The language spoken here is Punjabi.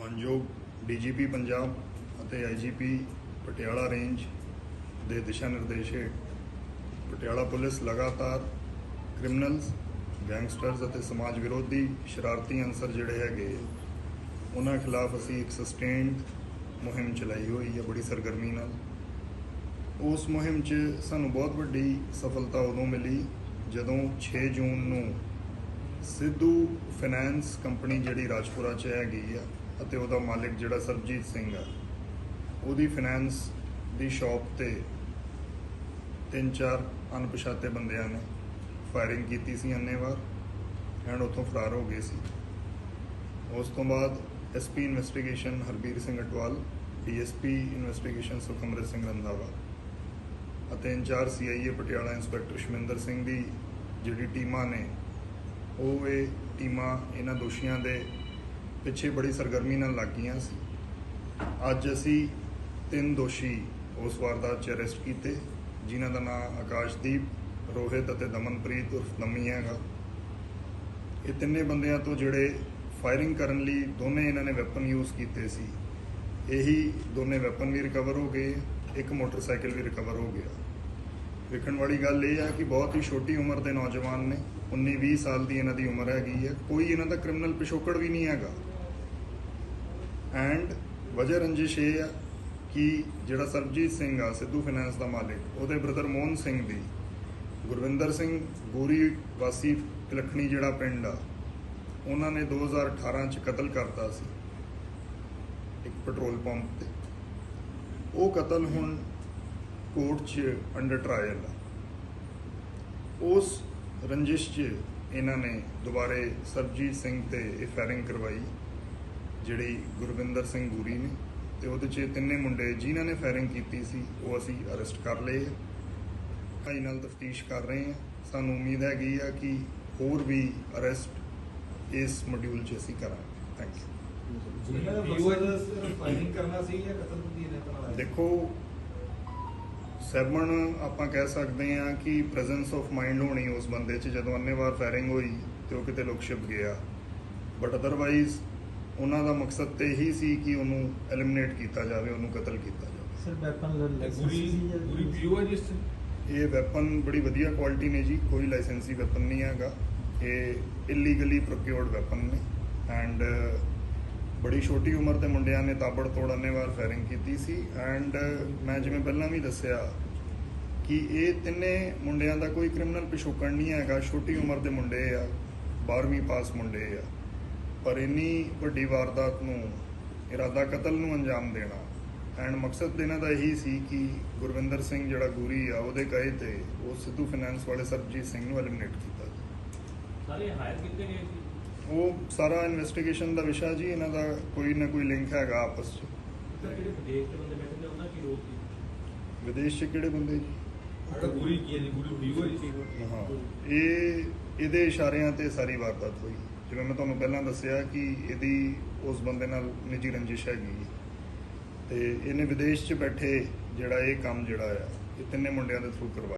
ਮਾਨਯੋਗ ਡੀਜੀਪੀ ਪੰਜਾਬ ਅਤੇ ਆਈਜੀਪੀ ਪਟਿਆਲਾ ਰੇਂਜ ਦੇ ਦਿਸ਼ਾ ਨਿਰਦੇਸ਼ ਹੇਠ ਪਟਿਆਲਾ ਪੁਲਿਸ ਲਗਾਤਾਰ ਕ੍ਰਿਮੀਨਲਸ, ਗੈਂਗਸਟਰਸ ਅਤੇ ਸਮਾਜ ਵਿਰੋਧੀ ਸ਼ਰਾਰਤੀ ਅੰਸਰ ਜਿਹੜੇ ਹੈਗੇ, ਉਹਨਾਂ ਖਿਲਾਫ ਅਸੀਂ ਇੱਕ ਸਸਟੇਨਡ ਮੁਹਿੰਮ ਚਲਾਈ ਹੋਈ ਹੈ ਬੜੀ ਸਰਗਰਮੀ ਨਾਲ। ਉਸ ਮੁਹਿੰਮ 'ਚ ਸਾਨੂੰ ਬਹੁਤ ਵੱਡੀ ਸਫਲਤਾ ਉਦੋਂ ਮਿਲੀ ਜਦੋਂ 6 ਜੂਨ ਨੂੰ ਸਿੱਧੂ ਫਾਈਨੈਂਸ ਕੰਪਨੀ ਜਿਹੜੀ ਰਾਜਪੁਰਾ 'ਚ ਹੈਗੀ ਆ ਅਤੇ ਉਹਦਾ ਮਾਲਕ ਜਿਹੜਾ ਸਰਬਜੀਤ ਸਿੰਘ ਆ, ਉਹਦੀ ਫਾਈਨੈਂਸ ਦੀ ਸ਼ਾਪ ਤੇ ਤਿੰਨ ਚਾਰ ਅਣਪਛਾਤੇ ਬੰਦਿਆਂ ਨੇ ਫਾਇਰਿੰਗ ਕੀਤੀ ਸੀ ਅੰਨੇਵਾਰ ਐਂਡ ਉੱਥੋਂ ਫਰਾਰ ਹੋ ਗਏ ਸੀ। ਉਸ ਤੋਂ ਬਾਅਦ SP investigation Harbir Singh Atwal DSP investigation Sukhamrit Singh Randhawa ਅਤੇ incharge CIA Patiala inspector Shaminder Singh ਦੀ ਜਿਹੜੀ ਟੀਮਾਂ ਨੇ ਉਹ ਇਹ ਟੀਮਾਂ ਇਹਨਾਂ ਦੋਸ਼ੀਆਂ ਦੇ ਪਿੱਛੇ ਬੜੀ ਸਰਗਰਮੀ ਨਾਲ ਲੱਗੀਆਂ ਸੀ। ਅੱਜ ਅਸੀਂ ਤਿੰਨ ਦੋਸ਼ੀ ਉਸ ਵਾਰਦਾਤ 'ਚ ਅਰੈਸਟ ਕੀਤੇ, ਜਿਨ੍ਹਾਂ ਦਾ ਨਾਮ ਆਕਾਸ਼ਦੀਪ, ਰੋਹਿਤ ਅਤੇ ਦਮਨਪ੍ਰੀਤ ਉਰਫ ਦਮੀ ਹੈਗਾ। ਇਹ ਤਿੰਨੇ ਬੰਦਿਆਂ ਤੋਂ ਜਿਹੜੇ ਫਾਇਰਿੰਗ ਕਰਨ ਲਈ ਦੋਨੇ ਇਹਨਾਂ ਨੇ ਵੈਪਨ ਯੂਜ਼ ਕੀਤੇ ਸੀ। ਇਹੀ ਦੋਨੇ ਵੈਪਨ ਵੀ ਰਿਕਵਰ ਹੋ ਗਏ, ਇੱਕ ਮੋਟਰਸਾਈਕਲ ਵੀ ਰਿਕਵਰ ਹੋ ਗਿਆ। ਵੇਖਣ ਵਾਲੀ ਗੱਲ ਇਹ ਹੈ ਕਿ ਬਹੁਤ ਹੀ ਛੋਟੀ ਉਮਰ ਦੇ ਨੌਜਵਾਨ ਨੇ 19-20 ਸਾਲ ਦੀ ਇਹਨਾਂ ਦੀ ਉਮਰ ਹੈਗੀ ਹੈ। ਕੋਈ ਇਹਨਾਂ ਦਾ ਕ੍ਰਿਮੀਨਲ ਪਿਛੋਕੜ ਵੀ ਨਹੀਂ ਹੈਗਾ। ਐਂਡ ਵਜ੍ਹਾ ਰੰਜਿਸ਼ ਇਹ ਆ ਕਿ ਜਿਹੜਾ ਸਰਬਜੀਤ ਸਿੰਘ ਆ, ਸਿੱਧੂ ਫਾਈਨੈਂਸ ਦਾ ਮਾਲਿਕ, ਉਹਦੇ ਬ੍ਰਦਰ ਮੋਹਨ ਸਿੰਘ ਦੀ, ਗੁਰਵਿੰਦਰ ਸਿੰਘ ਗੋਰੀ ਵਾਸੀ ਤਿਲਖਣੀ ਜਿਹੜਾ ਪਿੰਡ ਆ, ਉਹਨਾਂ ਨੇ 2018 ਚ ਕਤਲ ਕਰਤਾ ਸੀ, ਇੱਕ ਪੈਟਰੋਲ ਪੰਪ ਤੇ। ਉਹ ਕਤਲ ਹੁਣ ਕੋਰਟ 'ਚ ਅੰਡਰ ਟ੍ਰਾਇਲ ਆ। ਉਸ ਰੰਜਿਸ਼ 'ਚ ਇਹਨਾਂ ਨੇ ਦੁਬਾਰੇ ਸਰਬਜੀਤ ਸਿੰਘ ਤੇ ਇਹ ਫਾਇਰਿੰਗ ਕਰਵਾਈ ਜਿਹੜੀ ਗੁਰਵਿੰਦਰ ਸਿੰਘ ਗੂਰੀ ਨੇ। ਤੇ ਉਹਦੇ 'ਚ ਤਿੰਨੇ ਮੁੰਡੇ ਜਿਨ੍ਹਾਂ ਨੇ ਫਾਇਰਿੰਗ ਕੀਤੀ ਸੀ ਉਹ ਅਸੀਂ ਅਰੈਸਟ ਕਰ ਲਏ ਭਾਈ ਨਾਲ ਤਫਤੀਸ਼ ਕਰ ਰਹੇ ਹਾਂ ਸਾਨੂੰ ਉਮੀਦ ਹੈਗੀ ਆ ਕਿ ਹੋਰ ਵੀ ਅਰੈਸਟ ਇਸ ਮੋਡਿਊਲ 'ਚ ਅਸੀਂ ਕਰਾਂਗੇ। ਥੈਂਕ ਯੂ ਦੇਖੋ ਸੈਵਨ ਆਪਾਂ ਕਹਿ ਸਕਦੇ ਹਾਂ ਕਿ ਪ੍ਰੈਜ਼ੈਂਸ ਆਫ ਮਾਈਂਡ ਹੋਣੀ ਉਸ ਬੰਦੇ 'ਚ ਜਦੋਂ ਅੰਨੇਵਾਰ ਫਾਇਰਿੰਗ ਹੋਈ ਤੇ ਉਹ ਕਿਤੇ ਲੁਕ ਛਿਪ ਗਿਆ। ਬਟ ਅਦਰਵਾਈਜ਼ ਉਹਨਾਂ ਦਾ ਮਕਸਦ ਤੇ ਇਹੀ ਸੀ ਕਿ ਉਹਨੂੰ ਐਲੀਮੀਨੇਟ ਕੀਤਾ ਜਾਵੇ ਉਹਨੂੰ ਕਤਲ ਕੀਤਾ ਜਾਵੇ। ਸਰ ਵੈਪਨ ਪੂਰੀ ਪੂਰੀ ਵੀਡੀਓ ਹੈ ਜਿਸ? ਇਹ ਵੈਪਨ ਬੜੀ ਵਧੀਆ ਕੁਆਲਿਟੀ ਨੇ ਜੀ ਕੋਈ ਲਾਇਸੈਂਸੀ ਵੈਪਨ ਨਹੀਂ ਹੈਗਾ। ਇਹ ਇਲੀਗਲੀ ਪ੍ਰੋਕਿਊਰਡ ਵੈਪਨ ਨੇ। ਐਂਡ ਬੜੀ ਛੋਟੀ ਉਮਰ ਦੇ ਮੁੰਡਿਆਂ ਨੇ ਤਾਬੜ ਤੋੜ ਅੰਨੇਵਾਰ ਫਾਇਰਿੰਗ ਕੀਤੀ ਸੀ ਐਂਡ ਮੈਂ ਜਿਵੇਂ ਪਹਿਲਾਂ ਵੀ ਦੱਸਿਆ ਕਿ ਇਹ ਤਿੰਨੇ ਮੁੰਡਿਆਂ ਦਾ ਕੋਈ ਕ੍ਰਿਮੀਨਲ ਪਿਛੋਕੜ ਨਹੀਂ ਹੈਗਾ, ਛੋਟੀ ਉਮਰ ਦੇ ਮੁੰਡੇ ਆ 12ਵੀਂ ਪਾਸ ਮੁੰਡੇ ਆ। ਪਰ ਇੰਨੀ ਵੱਡੀ ਵਾਰਦਾਤ ਨੂੰ, ਇਰਾਦਾ ਕਤਲ ਨੂੰ ਅੰਜਾਮ ਦੇਣਾ ਐਂਡ ਮਕਸਦ ਇਹਨਾਂ ਦਾ ਇਹੀ ਸੀ ਕਿ ਗੁਰਵਿੰਦਰ ਸਿੰਘ ਜਿਹੜਾ ਗੂਰੀ ਆ, ਉਹਦੇ ਕਹੇ ਤੇ ਉਹ ਸਿੱਧੂ ਫਾਈਨੈਂਸ ਵਾਲੇ ਸਰਬਜੀਤ ਸਿੰਘ ਨੂੰ ਐਲੀਮੀਨੇਟ ਕੀਤਾ ਸਾਰੇ ਹਾਇਰ ਕੀਤੇ ਗਏ ਸੀ? ਉਹ ਸਾਰਾ ਇਨਵੈਸਟੀਗੇਸ਼ਨ ਦਾ ਵਿਸ਼ਾ ਜੀ ਇਹਨਾਂ ਦਾ ਕੋਈ ਨਾ ਕੋਈ ਲਿੰਕ ਹੈਗਾ ਆਪਸ 'ਚ। ਸਰ ਜਿਹੜੇ ਵਿਦੇਸ਼ ਦੇ ਬੰਦੇ ਬੈਠੇ ਨੇ ਉਹਨਾਂ ਕੀ ਰੋਲ ਸੀ? ਵਿਦੇਸ਼ 'ਚ ਕਿਹੜੇ ਬੰਦੇ ਜੀ? ਅਗਰ ਪੂਰੀ ਕੀ ਹੈ ਜੀ ਪੂਰੀ ਵੀਡੀਓ ਹੈ ਜੀ ਹਾਂ ਇਹ ਇਹਦੇ ਇਸ਼ਾਰਿਆਂ ਤੇ ਸਾਰੀ ਵਾਰਦਾਤ ਹੋਈ। ਜਿਵੇਂ ਮੈਂ ਤੁਹਾਨੂੰ ਪਹਿਲਾਂ ਦੱਸਿਆ ਕਿ ਇਹਦੀ ਉਸ ਬੰਦੇ ਨਾਲ ਨਿੱਜੀ ਰੰਜਿਸ਼ ਹੈਗੀ ਤੇ ਇਹਨੇ ਵਿਦੇਸ਼ 'ਚ ਬੈਠੇ ਜਿਹੜਾ ਇਹ ਕੰਮ ਜਿਹੜਾ ਆ ਇਹ ਤਿੰਨੇ ਮੁੰਡਿਆਂ ਦੇ ਥਰੂ ਕਰਵਾਇਆ।